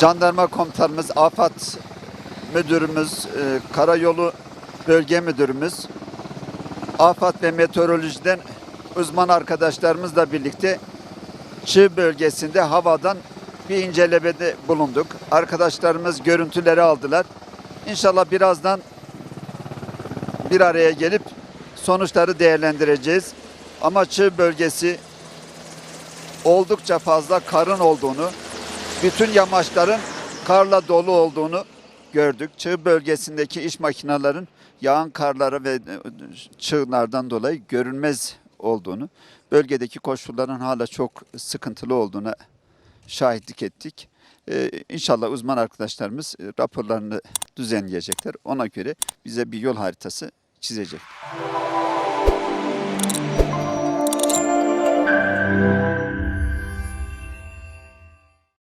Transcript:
jandarma komutanımız, AFAD müdürümüz, e, karayolu bölge müdürümüz, AFAD ve meteorolojiden uzman arkadaşlarımızla birlikte Çığ bölgesinde havadan bir incelemede bulunduk. Arkadaşlarımız görüntüleri aldılar. İnşallah birazdan bir araya gelip sonuçları değerlendireceğiz. Ama Çığ bölgesi oldukça fazla karın olduğunu, bütün yamaçların karla dolu olduğunu gördük. Çığ bölgesindeki iş makinelerin yağan karlara ve çığlardan dolayı görünmez olduğunu, bölgedeki koşulların hala çok sıkıntılı olduğuna şahitlik ettik. Ee, inşallah uzman arkadaşlarımız e, raporlarını düzenleyecekler. Ona göre bize bir yol haritası çizecek.